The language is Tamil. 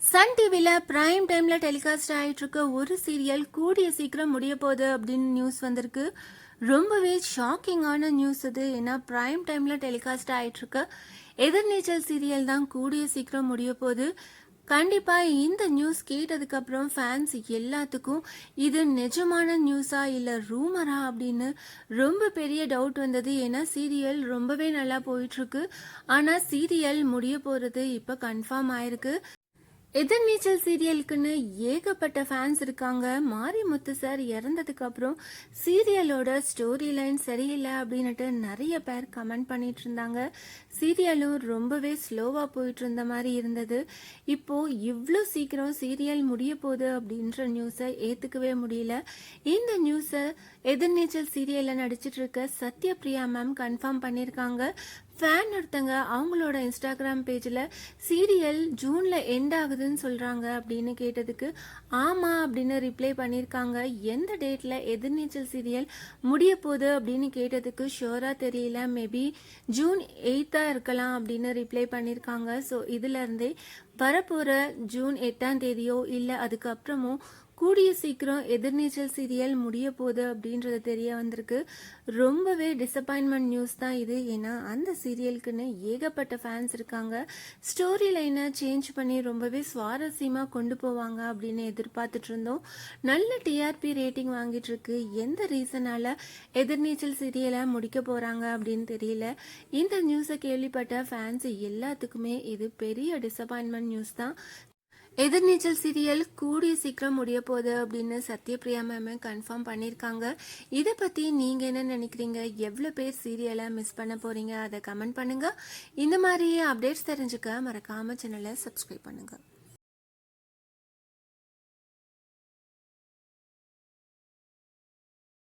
சன் டிவியில் ப்ரைம் டைமில் டெலிகாஸ்ட் ஆகிட்டுருக்க ஒரு சீரியல் கூடிய சீக்கிரம் முடிய போகுது அப்படின்னு நியூஸ் வந்திருக்கு. ரொம்பவே ஷாக்கிங்கான நியூஸ் இது. ஏன்னா ப்ரைம் டைமில் டெலிகாஸ்ட் ஆகிட்டுருக்க எதிர்நீச்சல் சீரியல் தான் கூடிய சீக்கிரம் முடிய போகுது. கண்டிப்பாக இந்த நியூஸ் கேட்டதுக்கப்புறம் ஃபேன்ஸ் எல்லாத்துக்கும் இது நிஜமான நியூஸா இல்லை ரூமரா அப்படின்னு ரொம்ப பெரிய டவுட் வந்தது. ஏன்னா சீரியல் ரொம்பவே நல்லா போயிட்டுருக்கு. ஆனால் சீரியல் முடிய போகிறது இப்போ கன்ஃபார்ம் ஆயிருக்கு. எதிர்நீச்சல் சீரியலுக்குன்னு ஏகப்பட்ட ஃபேன்ஸ் இருக்காங்க. மாரிமுத்து சார் இறந்ததுக்கு அப்புறம் சீரியலோட ஸ்டோரி லைன் சரியில்லை அப்படின்னுட்டு நிறைய பேர் கமெண்ட் பண்ணிட்டு இருந்தாங்க. சீரியலும் ரொம்பவே ஸ்லோவாக போயிட்டு இருந்த மாதிரி இருந்தது. இப்போ இவ்வளோ சீக்கிரம் சீரியல் முடிய போகுது அப்படின்ற நியூஸை ஏற்றுக்கவே முடியல. இந்த நியூஸை எதிர்நீச்சல் சீரியலில் நடிச்சிட்டு இருக்க சத்யபிரியா மேம் கன்ஃபார்ம் பண்ணியிருக்காங்க ஃபேன் ஒருத்தங்க அவங்களோட இன்ஸ்டாகிராம் பேஜில் சீரியல் ஜூனில் எண்ட் ஆகுதுன்னு சொல்கிறாங்க அப்படின்னு கேட்டதுக்கு ஆமாம் அப்படின்னு ரிப்ளை பண்ணியிருக்காங்க எந்த டேட்டில் எதிர்நீச்சல் சீரியல் முடிய போகுது அப்படின்னு கேட்டதுக்கு ஷோராக தெரியல. மேபி ஜூன் எயித்தாக இருக்கலாம் அப்படின்னு ரிப்ளை பண்ணியிருக்காங்க ஸோ இதுலேருந்தே வரப்போகிற ஜூன் எட்டாம் தேதியோ இல்லை அதுக்கப்புறமோ கூடிய சீக்கிரம் எதிர்நீச்சல் சீரியல் முடிய போகுது அப்படின்றது தெரிய வந்திருக்கு. ரொம்பவே டிசப்பாயின்மெண்ட் நியூஸ் தான் இது. ஏன்னா அந்த சீரியலுக்குன்னு ஏகப்பட்ட ஃபேன்ஸ் இருக்காங்க. ஸ்டோரி லைனை சேஞ்ச் பண்ணி ரொம்பவே சுவாரஸ்யமாக கொண்டு போவாங்க அப்படின்னு எதிர்பார்த்துட்டு இருந்தோம். நல்ல டிஆர்பி ரேட்டிங் வாங்கிட்டு இருக்கு. எந்த ரீசனால எதிர்நீச்சல் சீரியலை முடிக்க போகிறாங்க அப்படின்னு தெரியல. இந்த நியூஸை கேள்விப்பட்ட ஃபேன்ஸ் எல்லாத்துக்குமே இது பெரிய டிசப்பாயின்மெண்ட் நியூஸ் தான். எதிர்நீச்சல் சீரியல் கூடிய சீக்கிரம் முடிய போகுது அப்படின்னு சத்யபிரியா மேம் கன்ஃபார்ம் பண்ணியிருக்காங்க. இதை பற்றி நீங்கள் என்ன நினைக்கிறீங்க? எவ்வளோ பேர் சீரியலை மிஸ் பண்ண போகிறீங்க அதை கமெண்ட் பண்ணுங்கள் இந்த மாதிரி அப்டேட்ஸ் தெரிஞ்சுக்க மறக்காமல் சேனலை சப்ஸ்கிரைப் பண்ணுங்கள்